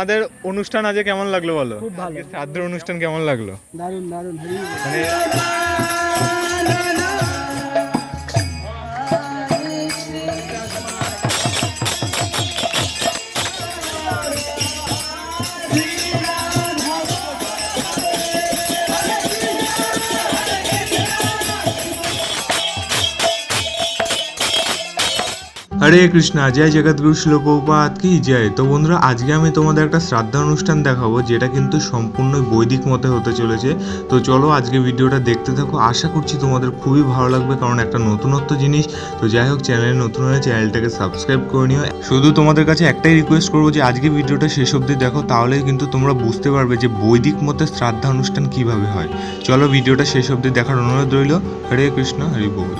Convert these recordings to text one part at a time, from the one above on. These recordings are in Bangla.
আমাদের অনুষ্ঠান আজকে কেমন লাগল বলো? খুব ভালো। শ্রাদ্ধের অনুষ্ঠান কেমন লাগল? দারুণ দারুণ। মানে হরে কৃষ্ণা, জয় জগৎগুরু শিলপ্রপাত কি জয়। তো বন্ধুরা, আজকে আমি তোমাদের একটা শ্রাদ্ধা অনুষ্ঠান দেখাবো, যেটা কিন্তু সম্পূর্ণ বৈদিক মতে হতে চলেছে। তো চলো আজকে ভিডিওটা দেখতে থাকো। আশা করছি তোমাদের খুবই ভালো লাগবে, কারণ একটা নতুনত্ব জিনিস। তো যাই হোক, চ্যানেলে নতুন হলে চ্যানেলটাকে সাবস্ক্রাইব করে নিও। শুধু তোমাদের কাছে একটাই রিকোয়েস্ট করব যে, আজকে ভিডিওটা শেষ অবধি দেখো তাহলে কিন্তু তোমরা বুঝতে পারবে যে, বৈদিক মতে শ্রাদ্ধা অনুষ্ঠান কীভাবে হয়। চলো ভিডিওটা শেষ অবধি দেখার অনুরোধ রইল। হরে কৃষ্ণ, হরি বল।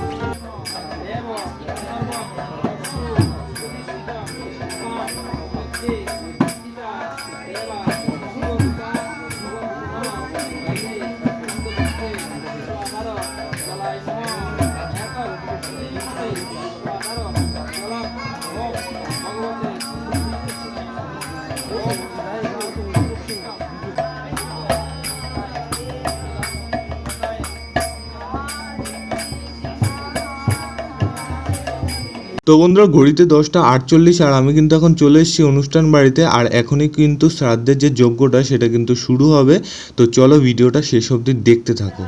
তো বন্ধুরা, ঘড়িতে দশটা আটচল্লিশ আর আমি কিন্তু এখন চলে এসেছি অনুষ্ঠান বাড়িতে। আর এখনই কিন্তু শ্রাদ্ধের যে যজ্ঞটা, সেটা কিন্তু শুরু হবে। তো চলো ভিডিওটা শেষ অবধি দেখতে থাকো।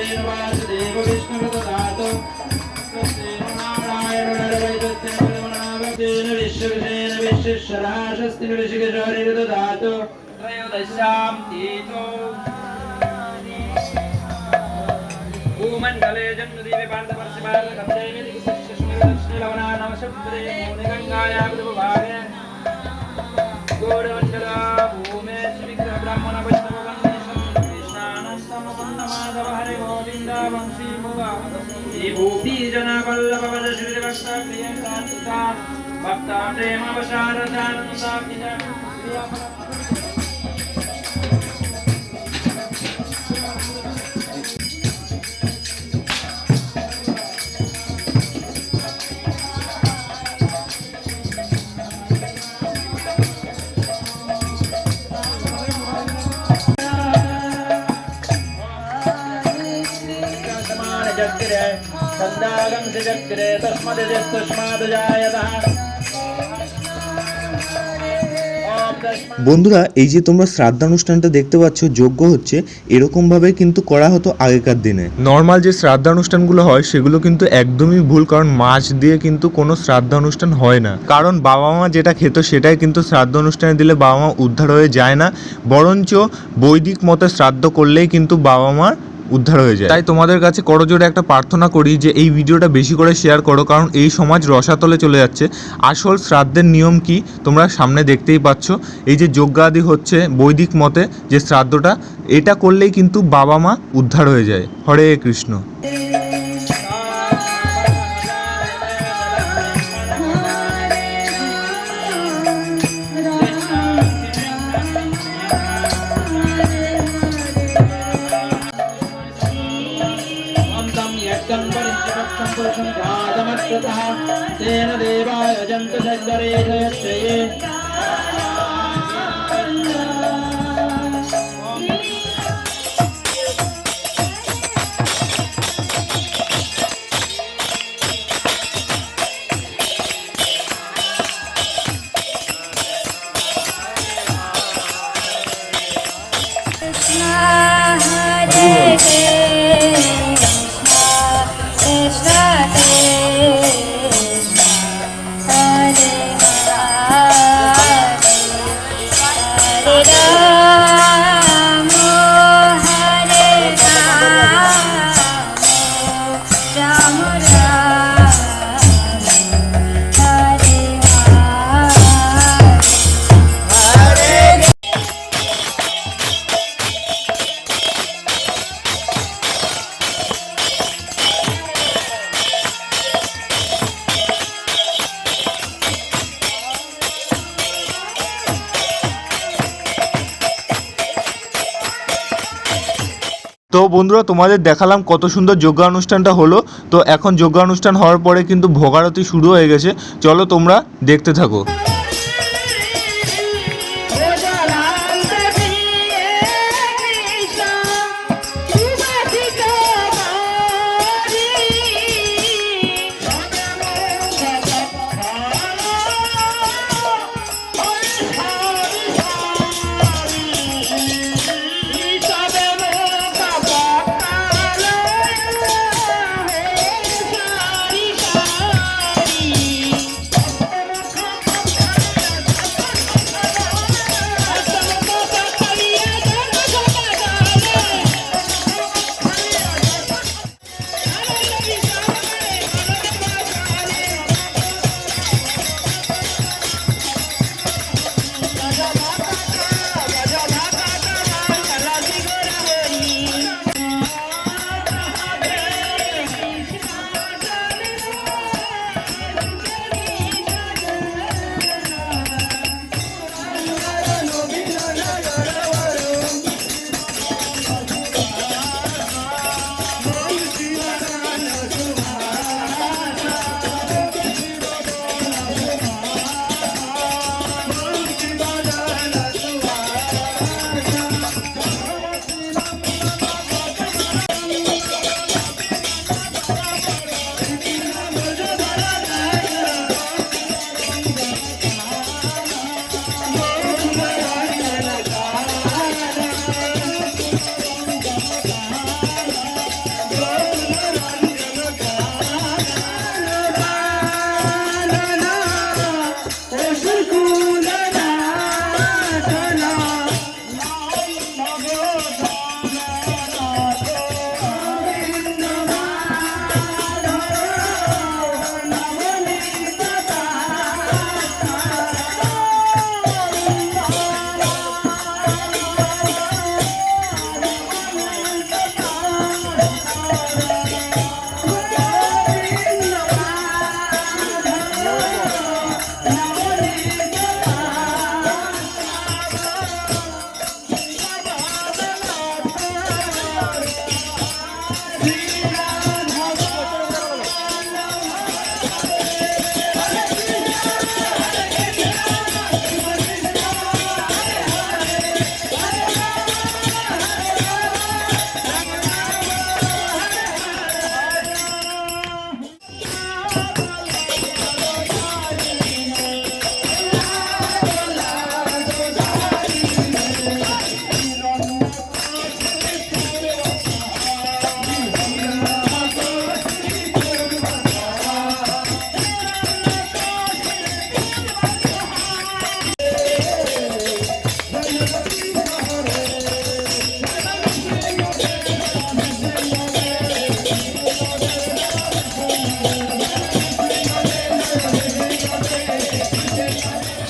जयोमलिकानन्दसत्सेन वासुदेव विष्णुरुदधातु स्वस्तेन नारायणुरवैदत्तेन पदमनाभतेन विश्वविषेण विश्वेश्वराशस्तिन ऋषिकेशोरिरुदधातु त्रयोदश्यां तीतो भूमण्डले जन्मदीपे पार्थपर्शिपार्थकन्देवी दिक्सुष्मिलवना नमशब्दे मूलगङ्गाया भक्ता प्रेमवशारदानन्दा समानचक्रे सन्दागं स चक्रे तस्मदजस्तस्माद् जायतः ॐ तस्मात् বন্ধুরা এই যে তোমরা শ্রাদ্ধানুষ্ঠানটা দেখতে পাচ্ছ যোগ্য হচ্ছে এরকম ভাবে কিন্তু করা হতো আগেকার দিনে নর্মাল যে শ্রাদ্ধানুষ্ঠানগুলো হয় সেগুলো কিন্তু একদমই ভুল কারণ মাছ দিয়ে কিন্তু কোনো শ্রাদ্ধানুষ্ঠান হয় না কারণ বাবা মা যেটা খেত সেটাই কিন্তু শ্রাদ্ধ অনুষ্ঠানে দিলে বাবা মা উদ্ধার হয়ে যায় না বরঞ্চ বৈদিক মতে শ্রাদ্ধ করলেই কিন্তু বাবা মার উদ্ধার হয়ে যায়। তাই তোমাদের কাছে করজোড়ে একটা প্রার্থনা করি যে এই ভিডিওটা বেশি করে শেয়ার করো, কারণ এই সমাজ রসাতলে চলে যাচ্ছে। আসল শ্রাদ্ধের নিয়ম কি? তোমরা সামনে দেখতেই পাচ্ছ। এই যে যজ্ঞাদি হচ্ছে বৈদিক মতে যে শ্রাদ্ধটা, এটা করলেই কিন্তু বাবা মা উদ্ধার হয়ে যায়। হরে কৃষ্ণ। तेन देवाय जन्तु सज्जरे তো বন্ধুরা, তোমাদের দেখালাম কত সুন্দর যোগা অনুষ্ঠানটা হলো। তো এখন যোগা অনুষ্ঠান হওয়ার পরে কিন্তু ভোগারতি শুরু হয়ে গেছে। চলো তোমরা দেখতে থাকো।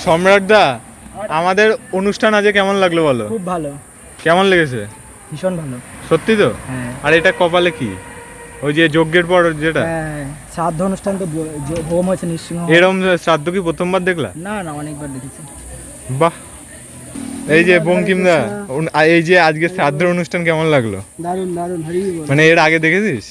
সম্রাট দা আমাদের অনুষ্ঠান আজকে কেমন লাগল বলো? খুব ভালো। কেমন লেগেছে? ভীষণ ভালো। সত্যি তো? হ্যাঁ। আর এটা কপালে কি? ওই যে যজ্ঞের পর যেটা? হ্যাঁ শ্রাদ্ধ অনুষ্ঠান তো হোম হয়েছে নৃসিংহ। এরম শ্রাদ্ধ কি প্রথমবার দেখলা? না না অনেকবার দেখেছি। বাহ। এই যে বঙ্কিম দা এই যে আজকে শ্রাদ্ধের অনুষ্ঠান কেমন লাগল? দারুণ দারুণ মানে এর আগে দেখেছিস?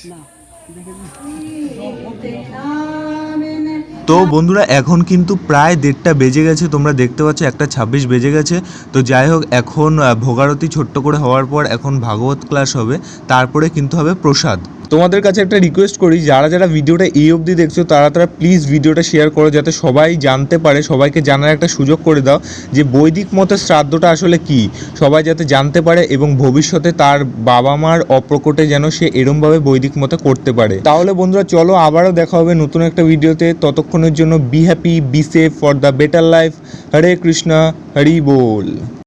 তো বন্ধুরা, এখন কিন্তু প্রায় দেড়টা বেজে গেছে, তোমরা দেখতে পাচ্ছ একটা ছাব্বিশ বেজে গেছে। তো যাই হোক, এখন ভোগারতি ছোট্ট করে হওয়ার পর এখন ভাগবত ক্লাস হবে, তারপরে কিন্তু হবে প্রসাদ। তোমাদের কাছে একটা রিকোয়েস্ট করি, যারা যারা ভিডিওটা এই অবধি দেখছ, তারা তারা প্লিজ ভিডিওটা শেয়ার করো, যাতে সবাই জানতে পারে, সবাইকে জানার একটা সুযোগ করে দাও যে বৈদিক মতে শ্রাদ্ধটা আসলে কি। সবাই যাতে জানতে পারে এবং ভবিষ্যতে তার বাবা মার অপ্রকটে যেন সে এরমভাবে বৈদিক মতে করতে পারে। তাহলে বন্ধুরা, চলো আবারও দেখা হবে নতুন একটা ভিডিওতে। ততক্ষণের জন্য be happy be safe for the better life Hare Krishna, Hari ball.